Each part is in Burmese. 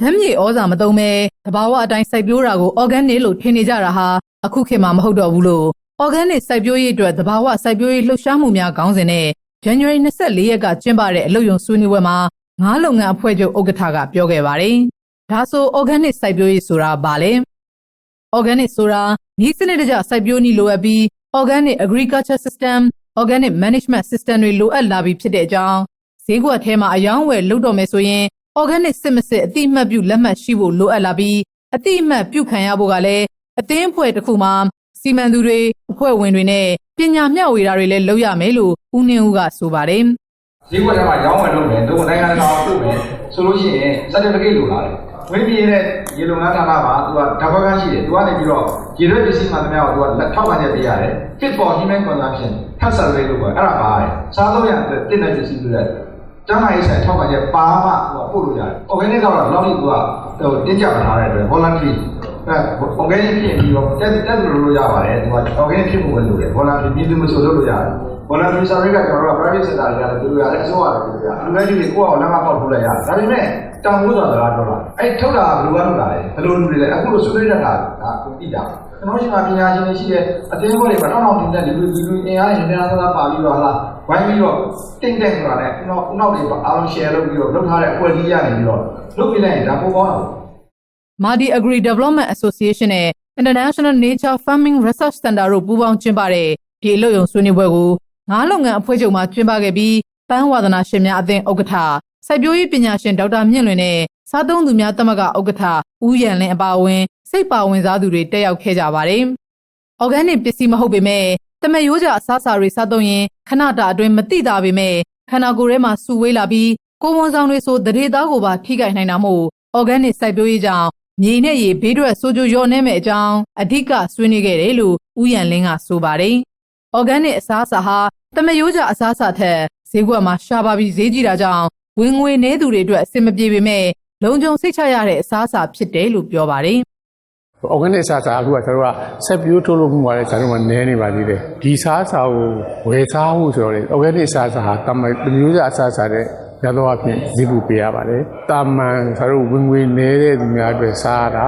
ဓာတ်မြေဩဇာမသုံးပဲတဘာဝအတိုင်းစိုက်ပျိုးတာကို organic လို့ထင်နေကြတာဟာအခုခေတ်မှာမဟုတ်တော့ဘူးလို့ organic စိုက်ပျိုးရေးအတွက်တဘာဝစိုက်ပျိုးရေးလှုပ်ရှားမှုများခေါင်းစဉ်နဲ့ January 24ရက်ကကျင်းပတဲ့အလုပ်ရုံဆွေးနွေးပွဲမှာငါးလုပ်ငန်းအဖွဲ့ချုပ်ဥက္ကဋ္ဌကပြောခဲ့ပါတယ်။ဒါဆို organic စိုက်ပျိုးရေးဆိုတာဘာလဲ။ organic ဆိုတာဤစနစ်တကျစိုက်ပျိုးနည်းလိုအပ်ပြီး organic agriculture system organic management system တွေလိုအပ်လာပြီးဖြစ်တဲ့အကြောင်းဈေးကွက်ထဲမှာအယောင်းဝယ်လုပ်တော့မယ်ဆိုရင် organic စစ်မစစ်အတိအမှတ်ပြုလက်မှတ်ရှိဖို့လိုအပ်လာပြီးအတိအမှတ်ပြုခံရဖို့ကလည်းအသင်းအဖွဲ့တစ်ခုမှာစီမံသူတွေအဖွဲ့ဝင်တွေနဲ့ပညာမျှဝေတာတွေလည်းလုပ်ရမယ်လို့ဦးနှင်းဦးကဆိုပါတယ်ဈေးကွက်ထဲမှာရောင်းဝယ်လုပ်မယ်တို့နိုင်ငံတကာကိုပို့မယ်ဆိုလို့ရှိရင် certificate လိုလာတယ်ဝင်းပြည်ရဲ့ရေလုံငန်းဌာနမှာသူကဓာတ်ခွက်ကန်းရှိတယ်သူကနေပြီးတော့ရေရွက်ပစ္စည်းမှန်သမျှကိုသူကလက်ထောက်ခံချက်ပေးရတယ် fit for human consumption health survey လို့ပြောအဲ့ဒါပါတယ်စားလို့ရတဲ့တင့်တဲ့ပစ္စည်းတွေ ကျန်းမာရေးဆိုင်ထောက်ခံချက်ပါမှသူကပို့လို့ရတယ် organic ကတော့လောက်ထိသူကဟိုတင်းကြပ်ထားတဲ့အတွက် voluntary အဲ organic ဖြစ်ပြီးတော့တက်တက်လို့လို့ရပါတယ်သူက organic ဖြစ်ဖို့ပဲလိုတယ် voluntary ပြည်သူမဆိုလို့လို့ရတယ် voluntary survey ကကျွန်တော်တို့က private sector တွေကလည်းပြောရတယ်အစိုးရလည်းပြောရတယ်လူပဲလူတွေကိုယ့်အောင်လက်မပေါက်ထုတ်လိုက်ရတယ်ဒါပေမဲ့ တောင်မိုးဆိုတာကပြောတာအဲ့ထုတ်တာကဘယ်လိုကထုတ်တာလဲဘယ်လိုလူတွေလဲအခုလိုဆွေးနွေးတတ်တာကကိုသိတာကျွန်တော်ရှင်ကပညာရှင်တွေရှိတဲ့အသင်းအဖွဲ့တွေမထောက်အောင်တင်တဲ့လူလူလူအင်အားတွေနေရာသားပါပြီးတော့ဟာလားဝိုင်းပြီးတော့တင့်တဲ့ဆိုတာနဲ့နောက်နောက်တွေအားလုံး share လုပ်ပြီးတော့လုပ်ထားတဲ့အဖွဲ့ကြီးရနေပြီးတော့လုပ်ပြလိုက်ရင်ဒါပိုကောင်းတာပေါ့ Madi Agri Development Association နဲ့ International Nature Farming Research Center တို့ပူးပေါင်းကျင်းပတဲ့ဒီအလုပ်ရုံဆွေးနွေးပွဲကိုငါးလုပ်ငန်းအဖွဲ့ချုပ်မှကျင်းပခဲ့ပြီးပန်းဝါသနာရှင်များအသင်းဥက္ကဋ္ဌ စိုက်ပျိုးရေးပညာရှင်ဒေါက်တာမြင့်လွင်နဲ့စားသုံးသူများသမဂ္ဂဥက္ကဋ္ဌဦးရန်လင်းအပါအဝင် စိတ်ပါဝင်စားသူတွေတက်ရောက်ခဲ့ကြပါတယ်။ organic ပစ္စည်းမဟုတ်ပေမဲ့တမရိုးကြအစားအစာတွေစားသုံးရင်ခဏတာအတွင်းမတိတာပေမဲ့ခန္ဓာကိုယ်ထဲမှာစူဝေးလာပြီးကိုယ်ဝန်ဆောင်တွေဆိုတရေသားကိုပါထိခိုက်နိုင်တာမို့ organic စိုက်ပျိုးရေးကြောင့်မြေနဲ့ရေဘေးထွက်ဆိုးကျိုးရောနေမဲ့အကြောင်းအဓိကဆွေးနွေးခဲ့တယ်လို့ဦးရန်လင်းကဆိုပါတယ်။ organic အစားအစာဟာတမရိုးကြအစားအစာထက်ဈေးကွက်မှာရှားပါပြီးဈေးကြီးတာကြောင့် ဝင်ငွေနည်းသူတွေအတွက်အဆင်မပြေပေမဲ့လုံခြုံစိတ်ချရတဲ့အစားအစာဖြစ်တယ်လို့ပြောပါတယ် organic စားစားအခုကကျွန်တော်တို့ကဆက်ပြိုးထုတ်လို့မှုပါလေကျွန်တော်တို့ကနည်းနေပါသေးတယ်ဒီစားစားကိုဝယ်စားဖို့ဆိုတော့လေ organic စားစားဟာတမတမျိုးစားအစားစားတဲ့ရတော့အဖြစ်ဈေးပူပေးရပါတယ်တာမန်ကျွန်တော်တို့ဝင်ငွေနည်းတဲ့သူများအတွက်စားရတာ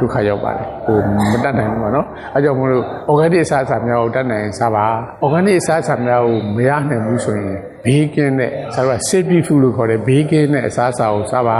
ဒုက္ခရောက်ပါတယ်ဟိုမတတ်နိုင်ဘူးပေါ့နော်အဲကြောင့်မလို့ organic စားစားများကိုတတ်နိုင်စားပါ organic စားစားများကိုမရနိုင်ဘူးဆိုရင်ဘေးကင်းတဲ့ကျွန်တော်က safety food လို့ခေါ်တဲ့ဘေးကင်းတဲ့အစားအစာကိုစားပါ